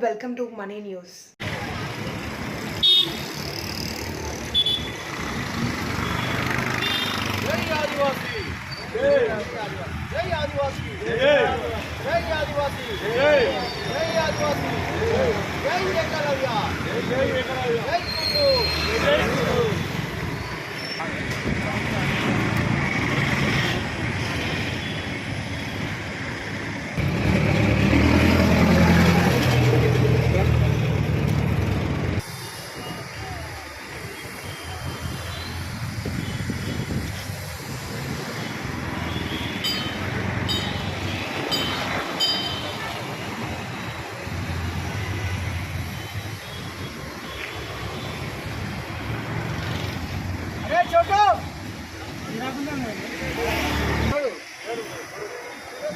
Welcome to money news జై ఆదివాసీ. జై. ఆదివాసీ. జై ఆదివాసీ. జై. ఆదివాసీ. జై. ఏకలవ్య. జై కుర్రు అరే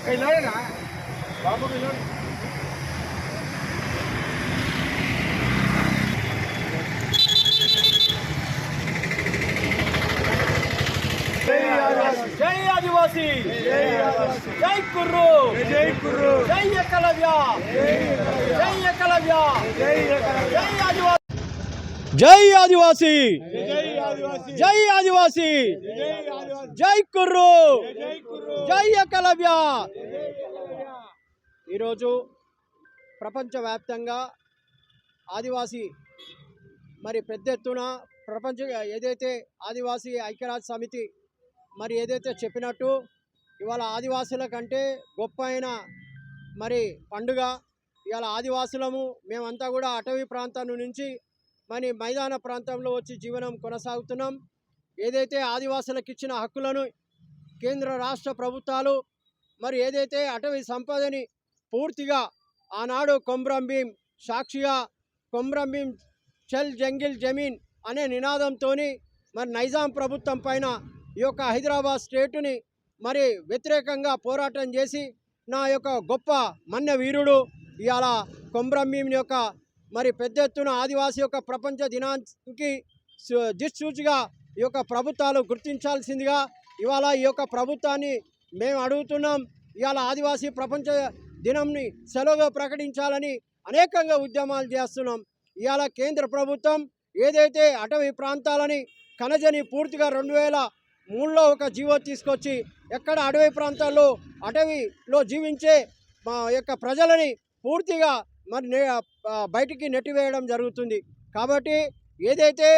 బాబు జై ఆదివాసీ జై కుర్రు జై కుర్రు జై ఏకలవ్య జై ఏకలవ్య జై ఆదివాసీ జై ఆదివాసీ జై ఆదివాసి. జై కుర్రు. జై ఏకలవ్య ఈరోజు ప్రపంచవ్యాప్తంగా ఆదివాసి మరి పెద్ద ఎత్తున ప్రపంచ ఏదైతే ఆదివాసీ ఐక్యరాజ్య సమితి మరి ఏదైతే చెప్పినట్టు ఇవాళ ఆదివాసుల కంటే గొప్ప అయిన మరి పండుగ. ఇవాళ ఆదివాసులము మేమంతా కూడా అటవీ ప్రాంతం నుంచి మరి మైదాన ప్రాంతంలో వచ్చి జీవనం కొనసాగుతున్నాం. ఏదైతే ఆదివాసులకు ఇచ్చిన హక్కులను కేంద్ర రాష్ట్ర ప్రభుత్వాలు మరి ఏదైతే అటవీ సంపదని పూర్తిగా ఆనాడు కొమ్రం భీం సాక్షిగా కొమ్రం భీం చల్ జంగిల్ జమీన్ అనే నినాదంతో మరి నైజాం ప్రభుత్వం పైన ఈ యొక్క హైదరాబాద్ స్టేటుని మరి వ్యతిరేకంగా పోరాటం చేసి నా యొక్క గొప్ప మన్య వీరుడు ఇవాళ కొమ్రం భీం యొక్క మరి పెద్ద ఎత్తున ఆదివాసీ యొక్క ప్రపంచ దినానికి దిశూచిగా ఈ యొక్క ప్రభుత్వాలు గుర్తించాల్సిందిగా ఇవాళ ఈ యొక్క ప్రభుత్వాన్ని మేము అడుగుతున్నాం. ఇవాళ ఆదివాసీ ప్రపంచ దినంని సెలవుగా ప్రకటించాలని అనేకంగా ఉద్యమాలు చేస్తున్నాం. ఇవాళ కేంద్ర ప్రభుత్వం ఏదైతే అటవీ ప్రాంతాలని కనజని పూర్తిగా రెండు వేల మూడులో ఒక జీవో తీసుకొచ్చి ఎక్కడ అటవీ ప్రాంతాల్లో అటవీలో జీవించే మా యొక్క ప్రజలని పూర్తిగా మరి నే- బయటికి నెట్టివేయడం జరుగుతుంది. కాబట్టి ఏదైతే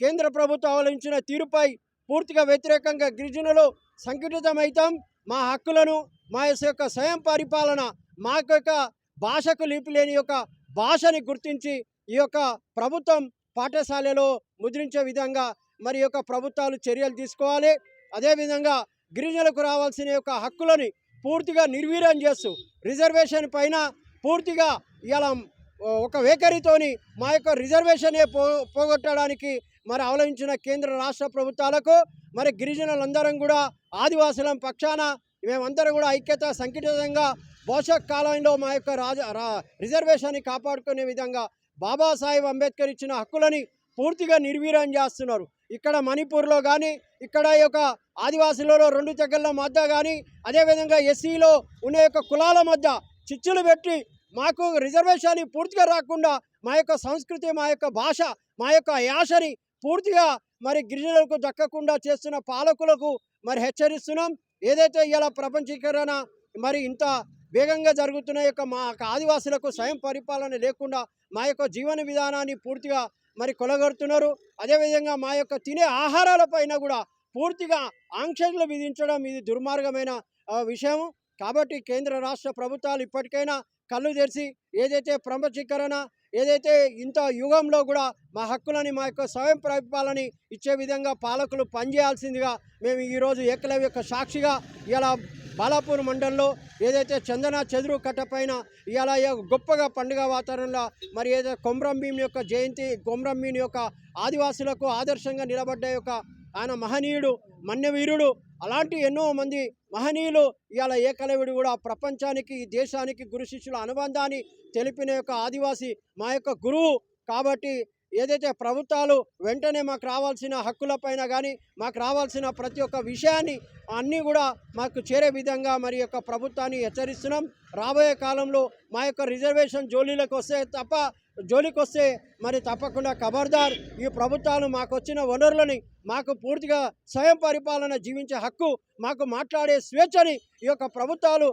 కేంద్ర ప్రభుత్వం అవలంబించిన తీరుపై పూర్తిగా వ్యతిరేకంగా గిరిజనులు సంఘటితమైతాం మా హక్కులను మా యొక్క స్వయం పరిపాలన మా యొక్క భాషకు లిపి లేని యొక్క భాషని గుర్తించి ఈ యొక్క ప్రభుత్వం పాఠశాలలో ముద్రించే విధంగా మరి యొక్క ప్రభుత్వాలు చర్యలు తీసుకోవాలి. అదేవిధంగా గిరిజనులకు రావాల్సిన యొక్క హక్కులని పూర్తిగా నిర్వీర్యం చేస్తూ రిజర్వేషన్ పైన పూర్తిగా ఇలా ఒక వేకరితోని మా యొక్క రిజర్వేషనే పో పోగొట్టడానికి మరి అవలంబించిన కేంద్ర రాష్ట్ర ప్రభుత్వాలకు మరి గిరిజనులందరం కూడా ఆదివాసులం పక్షాన మేమందరం కూడా ఐక్యత సంఘటితంగా భవిష్యత్ కాలంలో మా యొక్క రాజ రా రిజర్వేషన్ని కాపాడుకునే విధంగా బాబాసాహెబ్ అంబేద్కర్ ఇచ్చిన హక్కులని పూర్తిగా నిర్వీర్యం చేస్తున్నారు. ఇక్కడ మణిపూర్లో కానీ ఇక్కడ ఈ యొక్క ఆదివాసులలో రెండు తెగల మధ్య కానీ అదేవిధంగా ఎస్సీలో ఉన్న యొక్క కులాల మధ్య చిచ్చులు పెట్టి మాకు రిజర్వేషన్ పూర్తిగా రాకుండా మా యొక్క సంస్కృతి మా యొక్క భాష మా యొక్క యాసని పూర్తిగా మరి గిరిజనులకు దక్కకుండా చేస్తున్న పాలకులకు మరి హెచ్చరిస్తున్నాం. ఏదైతే ఇలా ప్రపంచీకరణ మరి ఇంత వేగంగా జరుగుతున్న యొక్క మా యొక్క ఆదివాసులకు స్వయం పరిపాలన లేకుండా మా యొక్క జీవన విధానాన్ని పూర్తిగా మరి కొలగొడుతున్నారు. అదేవిధంగా మా యొక్క తినే ఆహారాల పైన కూడా పూర్తిగా ఆంక్షలు విధించడం ఇది దుర్మార్గమైన విషయం కాబట్టి కేంద్ర రాష్ట్ర ప్రభుత్వాలు ఇప్పటికైనా కళ్ళు తెరిచి ఏదైతే ప్రపంచీకరణ ఏదైతే ఇంత యుగంలో కూడా మా హక్కులని మా యొక్క స్వయం ప్రతిపాలని ఇచ్చే విధంగా పాలకులు పనిచేయాల్సిందిగా మేము ఈరోజు ఏకలవ్య యొక్క సాక్షిగా ఇలా బాలాపూర్ మండలంలో ఏదైతే చందన చెదురు కట్ట పైన ఇలా ఈ గొప్పగా పండుగ వాతావరణంలో మరి ఏదైతే కొమ్రం భీం యొక్క జయంతి కొమ్రం భీం యొక్క ఆదివాసులకు ఆదర్శంగా నిలబడ్డ యొక్క ఆయన మహనీయుడు మన్యవీరుడు అలాంటి ఎన్నో మంది మహనీయులు ఇవాళ ఏకలవిడు కూడా ప్రపంచానికి ఈ దేశానికి గురు శిష్యుల అనుబంధాన్ని తెలిపిన యొక్క ఆదివాసి మా యొక్క గురువు. కాబట్టి ఏదైతే ప్రభుత్వాలు వెంటనే మాకు రావాల్సిన హక్కులపైన కానీ మాకు రావాల్సిన ప్రతి ఒక్క విషయాన్ని అన్నీ కూడా మాకు చేరే విధంగా మరి యొక్క ప్రభుత్వాన్ని హెచ్చరిస్తున్నాం. రాబోయే కాలంలో మా యొక్క రిజర్వేషన్ జోలీలకు వస్తే తప్ప జోలికి వస్తే మరి తప్పకుండా ఖబర్దార్ ఈ ప్రభుత్వాలు మాకు వచ్చిన వనరులని మాకు పూర్తిగా స్వయం పరిపాలన జీవించే హక్కు మాకు మాట్లాడే స్వేచ్ఛని ఈ యొక్క ప్రభుత్వాలు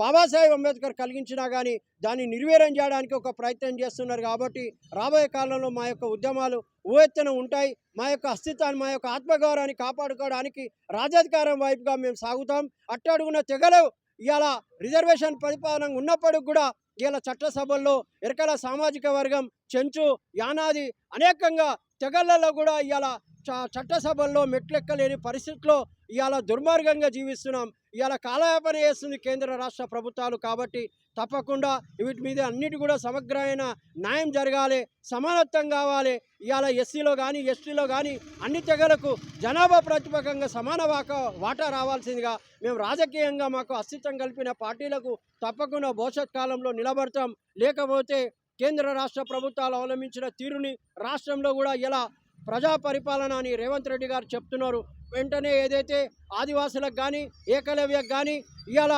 బాబాసాహెబ్ అంబేద్కర్ కలిగించినా కానీ దాన్ని నిర్వీర్యం చేయడానికి ఒక ప్రయత్నం చేస్తున్నారు కాబట్టి రాబోయే కాలంలో మా యొక్క ఉద్యమాలు ఊవెత్తున ఉంటాయి. మా యొక్క అస్తిత్వాన్ని మా యొక్క ఆత్మగౌరవాన్ని కాపాడుకోవడానికి రాజాధికారం వైపుగా మేము సాగుతాం. అట్టడుగున తెగలు ఇవాళ రిజర్వేషన్ పరిపాలన ఉన్నప్పటికి కూడా ఇవాళ చట్టసభల్లో ఎరకల సామాజిక వర్గం చెంచు యానాది అనేకంగా తెగళ్ళలో కూడా ఇవాళ చ- చట్టసభల్లో మెట్లెక్కలేని పరిస్థితిలో ఇవాళ దుర్మార్గంగా జీవిస్తున్నాం. ఇవాళ కాలయాపన చేస్తుంది కేంద్ర రాష్ట్ర ప్రభుత్వాలు కాబట్టి తప్పకుండా వీటి మీద అన్నిటి కూడా సమగ్రమైన న్యాయం జరగాలి సమానత్వం కావాలి. ఇవాళ ఎస్సీలో కానీ ఎస్టీలో కానీ అన్ని తెగలకు జనాభా ప్రతిపకంగా సమాన వాక వాటా రావాల్సిందిగా మేము రాజకీయంగా మాకు అస్తిత్వం కల్పిన పార్టీలకు తప్పకుండా భవిష్యత్ కాలంలో నిలబడతాం. లేకపోతే కేంద్ర రాష్ట్ర ప్రభుత్వాలు అవలంబించిన తీరుని రాష్ట్రంలో కూడా ఇలా ప్రజా పరిపాలన అని రేవంత్ రెడ్డి గారు చెప్తున్నారు. వెంటనే ఏదైతే ఆదివాసులకు కానీ ఏకలవ్యకు కానీ ఇవాళ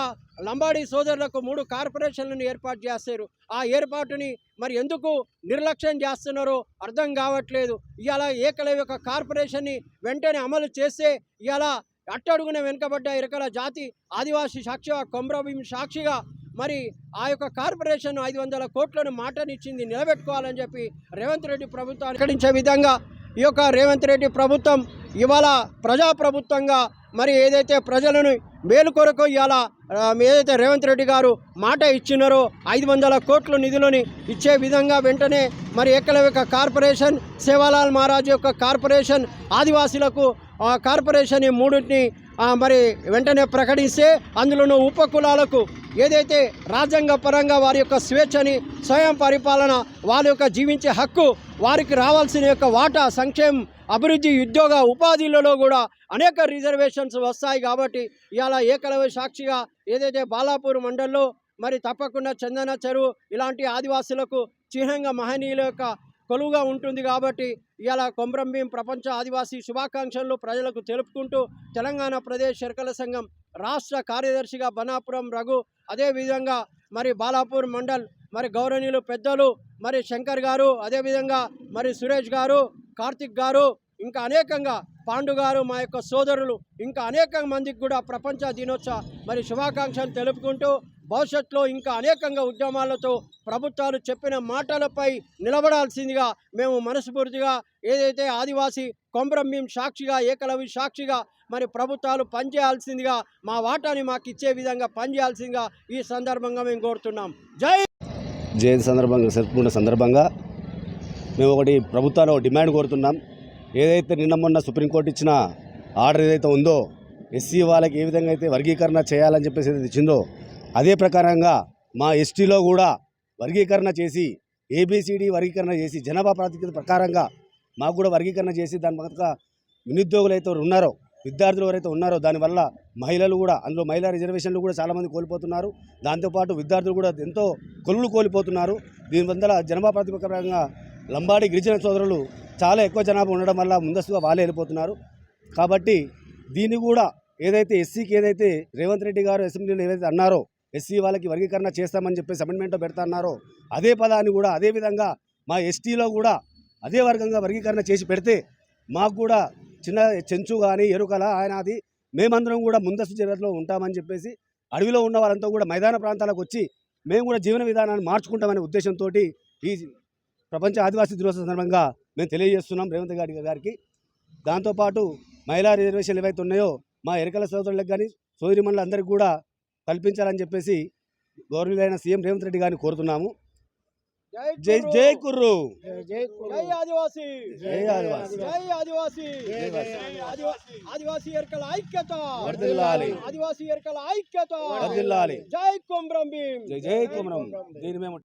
లంబాడీ సోదరులకు మూడు కార్పొరేషన్లను ఏర్పాటు చేస్తారు. ఆ ఏర్పాటుని మరి ఎందుకు నిర్లక్ష్యం చేస్తున్నారో అర్థం కావట్లేదు. ఇవాళ ఏకలవ్య యొక్క కార్పొరేషన్ని వెంటనే అమలు చేస్తే ఇవాళ అట్టడుగున వెనుకబడ్డ ఇరకల జాతి ఆదివాసీ సాక్షిగా కొమ్రభీం సాక్షిగా మరి ఆ యొక్క కార్పొరేషన్ ఐదు వందల కోట్లను మాటనిచ్చింది నిలబెట్టుకోవాలని చెప్పి రేవంత్ రెడ్డి ప్రభుత్వాన్ని ప్రకటించే విధంగా ఈ యొక్క రేవంత్ రెడ్డి ప్రభుత్వం ఇవాళ ప్రజాప్రభుత్వంగా మరి ఏదైతే ప్రజలను మేలు కొరకు ఇవాళ ఏదైతే రేవంత్ రెడ్డి గారు మాట ఇచ్చినారో ఐదు వందల కోట్ల నిధులని ఇచ్చే విధంగా వెంటనే మరి ఏకలవ్య కార్పొరేషన్ సేవాలాల్ మహారాజ్ యొక్క కార్పొరేషన్ ఆదివాసీలకు కార్పొరేషన్ ఈ మూడింటిని మరి వెంటనే ప్రకటిస్తే అందులోనూ ఉపకులాలకు ఏదైతే రాజ్యాంగ పరంగా వారి యొక్క స్వేచ్ఛని స్వయం పరిపాలన వారి యొక్క జీవించే హక్కు వారికి రావాల్సిన యొక్క వాటా సంక్షేమం అభివృద్ధి ఉద్యోగ ఉపాధిలలో కూడా అనేక రిజర్వేషన్స్ వస్తాయి కాబట్టి ఇవాళ ఏకలవ్య సాక్షిగా ఏదైతే బాలాపూర్ మండల్లో మరి తప్పకుండా చందన చెరువు ఇలాంటి ఆదివాసులకు చిహ్నంగా మహనీయుల యొక్క కొలువుగా ఉంటుంది కాబట్టి ఇవాళ కొమ్రంభీం ప్రపంచ ఆదివాసీ శుభాకాంక్షలు ప్రజలకు తెలుపుకుంటూ తెలంగాణ ప్రదేశ్ శర్కల సంఘం రాష్ట్ర కార్యదర్శిగా బనాపురం రఘు అదేవిధంగా మరి బాలాపూర్ మండల్ మరి గౌరవనీయులు పెద్దలు మరి శంకర్ గారు అదేవిధంగా మరి సురేష్ గారు కార్తిక్ గారు ఇంకా అనేకంగా పాండు గారు మా యొక్క సోదరులు ఇంకా అనేక మందికి కూడా ప్రపంచ దినోత్సవ మరి శుభాకాంక్షలు తెలుపుకుంటూ భవిష్యత్తులో ఇంకా అనేకంగా ఉద్యమాలతో ప్రభుత్వాలు చెప్పిన మాటలపై నిలబడాల్సిందిగా మేము మనస్ఫూర్తిగా ఏదైతే ఆదివాసీ కొమ్రంభీం సాక్షిగా ఏకలవి సాక్షిగా మరి ప్రభుత్వాలు పనిచేయాల్సిందిగా మా వాటాని మాకు ఇచ్చే విధంగా పనిచేయాల్సిందిగా ఈ సందర్భంగా మేము కోరుతున్నాం. జై జయంతి సందర్భంగా జరుపుకున్న సందర్భంగా మేము ఒకటి ప్రభుత్వాలు డిమాండ్ కోరుతున్నాం. ఏదైతే నిన్న మొన్న సుప్రీంకోర్టు ఇచ్చిన ఆర్డర్ ఏదైతే ఉందో ఎస్సీ వాళ్ళకి ఏ విధంగా అయితే వర్గీకరణ చేయాలని చెప్పేసి ఇచ్చిందో అదే ప్రకారంగా మా ఎస్టీలో కూడా వర్గీకరణ చేసి ఏబిసిడి వర్గీకరణ చేసి జనాభా ప్రాతిపదిక ప్రకారంగా మాకు కూడా వర్గీకరణ చేసి దాని పక్క నిరుద్యోగులు అయితే ఉన్నారో విద్యార్థులు ఎవరైతే ఉన్నారో దానివల్ల మహిళలు కూడా అందులో మహిళా రిజర్వేషన్లు కూడా చాలామంది కోల్పోతున్నారు. దాంతోపాటు విద్యార్థులు కూడా ఎంతో కొలువులు కోల్పోతున్నారు. దీని వల్ల జనాభా ప్రాతిపదికంగా లంబాడి గిరిజన సోదరులు చాలా ఎక్కువ జనాభా ఉండడం వల్ల ముందస్తుగా వాళ్ళే వెళ్ళిపోతున్నారు. కాబట్టి దీన్ని కూడా ఏదైతే ఎస్సీకి ఏదైతే రేవంత్ రెడ్డి గారు అసెంబ్లీలో ఏదైతే అన్నారో ఎస్సీ వాళ్ళకి వర్గీకరణ చేస్తామని చెప్పేసి అమెండ్మెంట్లో పెడతాన్నారో అదే పదాన్ని కూడా అదే విధంగా మా ఎస్టీలో కూడా అదే వర్గంగా వర్గీకరణ చేసి పెడితే మాకు కూడా చిన్న చెంచు కానీ ఎరుకల ఆయన అది మేమందరం కూడా ముందస్తు చర్యలో ఉంటామని చెప్పేసి అడవిలో ఉన్న వాళ్ళంతా కూడా మైదాన ప్రాంతాలకు వచ్చి మేము కూడా జీవన విధానాన్ని మార్చుకుంటామనే ఉద్దేశంతో ఈ ప్రపంచ ఆదివాసీ దినోత్సవ సందర్భంగా మేము తెలియజేస్తున్నాం. రేవంత్ గారి గారికి. దాంతోపాటు మహిళా రిజర్వేషన్లు ఏవైతే ఉన్నాయో మా ఎరకల సోదరులకు కానీ సోదరిమణులందరికీ కూడా కల్పించాలని చెప్పేసి గౌరవులైన సీఎం రేవంత్ రెడ్డి గారిని కోరుతున్నాము. జై జై కుర్రు జై ఆదివాసీ. జై ఆదివాసీ. జై ఆదివాసీ. ఆదివా- ఆదివాసీ ఎరకల ఐక్యత. వర్ధిల్లాలి. ఆదివాసీ ఎరకల ఐక్యత. వర్ధిల్లాలి. జై కొమ్రం భీం జై జై కుమరం. దీన్ని మేము